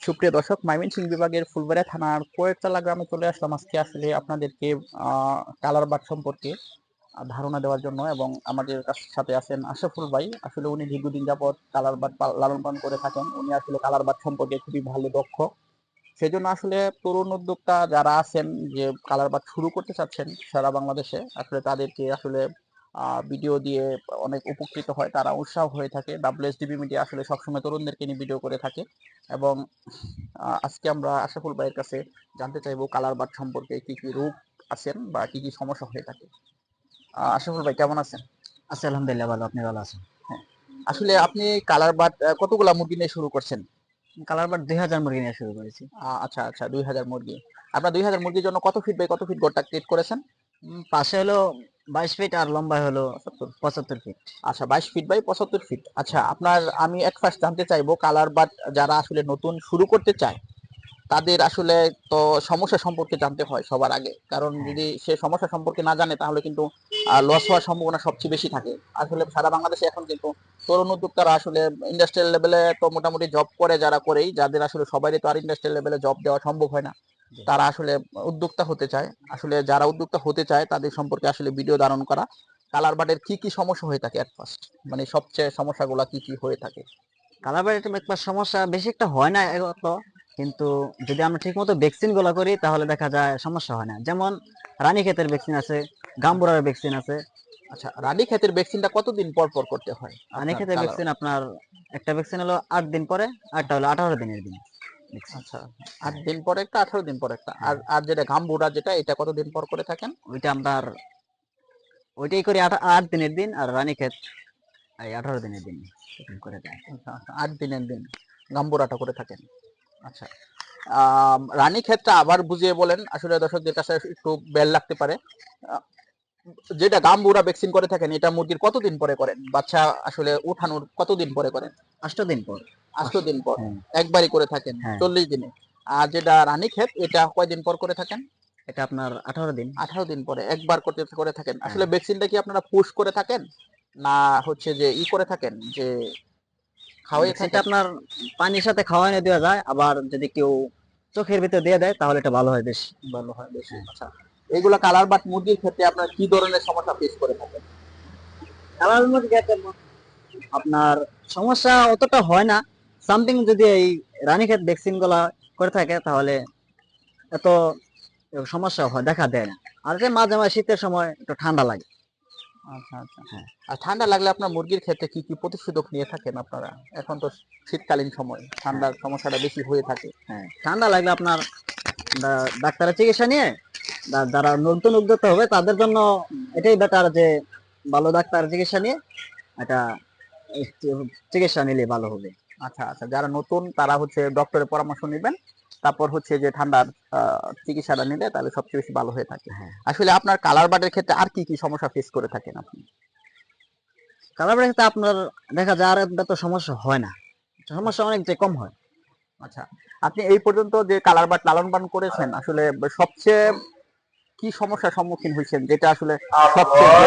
সুপ্রিয় দর্শক, ময়মনসিংহ বিভাগের ফুলবাড়িয়া থানার কোয়েকতলা গ্রামে চলে আসলাম আজকে আসলে আপনাদেরকে কালার বাট সম্পর্কে ধারণা দেওয়ার জন্য এবং আমাদের সাথে আছেন আশরাফুল ভাই। আসলে উনি দীর্ঘদিন যাবৎ কালার বাট লালন পালন করে থাকেন। উনি আসলে কালার বাট সম্পর্কে খুবই ভালো দক্ষ। সেজন্য আসলে তরুণ উদ্যোক্তা যারা আছেন যে কালার বাট শুরু করতে চাচ্ছেন সারা বাংলাদেশে, আসলে তাদেরকে আসলে ভিডিও দিয়ে অনেক উপকৃত হয় তারা উৎসাহ হয়ে থাকে। ডাব্লিউএসডিবি মিডিয়া আসলে সবসময় তরুণদেরকে নিয়ে ভিডিও করে থাকে এবং আজকে আমরা আশাফুল ভাইয়ের কাছে জানতে চাইব কালার বাট সম্পর্কে কি কি রোগ আছেন বা কি কি সমস্যা হয়ে থাকে। আশাফুল ভাই কেমন আছেন? আচ্ছা আলহামদুলিল্লাহ ভালো। আপনি ভালো আছেন? হ্যাঁ। আসলে আপনি কালার বাট কতগুলা মুরগি নিয়ে শুরু করছেন? কালার বাট দুই হাজার মুরগি নিয়ে শুরু করেছি। আচ্ছা আচ্ছা দুই হাজার মুরগি। আপনার দুই হাজার মুরগির জন্য কত ফিট বাই কত ফিট গোটা ক্রিয়েট করেছেন? পাশে হলো বাইশ ফিট আর লম্বায় হলো পঁচাত্তর ফিট আচ্ছা বাইশ ফিট বাই পঁচাত্তর ফিট আচ্ছা আপনার আমি এক ফার্স্ট জানতে চাইব কালার বাট যারা আসলে নতুন শুরু করতে চায় তাদের আসলে তো সমস্যা সম্পর্কে জানতে হয় সবার আগে। কারণ যদি সে সমস্যা সম্পর্কে না জানে তাহলে কিন্তু লস হওয়ার সম্ভাবনা সবচেয়ে বেশি থাকে। আসলে সারা বাংলাদেশে এখন কিন্তু তরুণ উদ্যোক্তারা আসলে ইন্ডাস্ট্রিয়াল লেভেলে তো মোটামুটি জব করে যারা করেই যাদের আসলে সবারই তো আর ইন্ডাস্ট্রিয়াল লেভেলে জব দেওয়া সম্ভব হয় না। তারা আসলে উদ্যোক্তা হতে চায়। আসলে যারা উদ্যোক্তা হতে চায় তাদের সম্পর্কে আসলে ভিডিও ধারণ করা কালার বাটের কি কি সমস্যা হয়ে থাকে ফার্স্ট মানে সবচেয়ে সমস্যাগুলো কি কি হয়ে থাকে? কালার বাট একবার সমস্যা বেশি একটা হয় না এত কিন্তু যদি আমরা ঠিক মতো ভ্যাকসিনগুলো করি তাহলে দেখা যায় সমস্যা হয় না। যেমন রানী ক্ষেতের ভ্যাকসিন আছে গাম্বুরার ভ্যাকসিন আছে। আচ্ছা রানী ক্ষেতের ভ্যাকসিনটা কতদিন পর পর করতে হয়? রানী ক্ষেতের ভ্যাকসিন আপনার একটা ভ্যাকসিন হলো আট দিন পরে আরটা হলো আঠারো দিনের দিন। আচ্ছা আট দিন পর একটা আঠারো দিন পর একটা। আর আর যেটা গাম্বুরা যেটা এটা কতদিন পর করে থাকেন? ওইটা আপনার ওইটাই করি আট আট দিনের দিন আর রানী ক্ষেত এই আঠারো দিনের দিন করে দেয় আচ্ছা, আচ্ছা, আট দিনের দিন গাম্বুরাটা করে থাকেন। আচ্ছা। রানী ক্ষেতটা আবার বুঝিয়ে বলেন। আসলে দর্শকদের কাছে একটু বেল লাগতে পারে। যেটা গাম্বুরা ভ্যাকসিন করে থাকেন এটা মুরগির কতদিন পরে করেন? বাচ্চা আসলে উঠানোর কতদিন পরে করেন? আষ্ট দিন পর। আষ্ট দিন পর। হ্যাঁ। একবারই করে থাকেন হ্যাঁ। চল্লিশ দিনে। আর যেটা রানী ক্ষেত এটা কয়দিন পর করে থাকেন? এটা আপনার আঠারো দিন। আঠারো দিন পরে একবার করতে করে থাকেন। হ্যাঁ। আসলে ভ্যাকসিনটা কি আপনারা পুশ করে থাকেন? না হচ্ছে যে ই করে থাকেন যে খাওয়াই সেটা আপনার পানির সাথে খাওয়ানো দেওয়া যায় আবার যদি কেউ চোখের ভিতরে দিয়ে দেয় তাহলে এটা ভালো হয় বেশ। ভালো হয় বেশি আচ্ছা। এগুলা কালার বাট মুরগির ক্ষেত্রে আপনার কি ধরনের সমস্যা ফেস করে থাকেন কালার মুরগি আপনার সমস্যা অতটা হয় না। সামথিং যদি এই রানীক্ষেত ভ্যাকসিনগুলা করে থাকে তাহলে এত সমস্যা হয় দেখা দেয় না। আর যে মাঝে মাঝে শীতের সময় একটু ঠান্ডা লাগে। আচ্ছা আচ্ছা। হ্যাঁ। আর ঠান্ডা লাগলে আপনার মুরগির ক্ষেত্রে কি কি প্রতিষেধক নিয়ে থাকেন আপনারা? এখন তো শীতকালীন সময় ঠান্ডার সমস্যাটা বেশি হয়ে থাকে। হ্যাঁ। ঠান্ডা লাগলে আপনার ডাক্তারের চিকিৎসা নিয়ে যারা নতুন উদ্যোক্তা হবে তাদের জন্য এটাই বেটার যে ভালো ডাক্তার চিকিৎসা নিয়ে এটা চিকিৎসা নিলে ভালো হবে। আচ্ছা আচ্ছা যারা নতুন তারা হচ্ছে ডক্টরের পরামর্শ নেবেন। তারপর হচ্ছে যে ঠান্ডার চিকিৎসাটা নিলে তাহলে সবচেয়ে বেশি ভালো হয়ে থাকে। হ্যাঁ। আসলে আপনার কালার বাটের ক্ষেত্রে আর কি কি সমস্যা ফেস করে থাকেন আপনি? কালার ক্ষেত্রে আপনার দেখা যায় আর এত সমস্যা হয় না। সমস্যা অনেক যে কম হয়। আচ্ছা আপনি এই পর্যন্ত যে কালার বাট লালন পালন করেছেন আসলে সবচেয়ে কি সমস্যার সম্মুখীন হয়েছেন? যেটা আসলে সবচেয়ে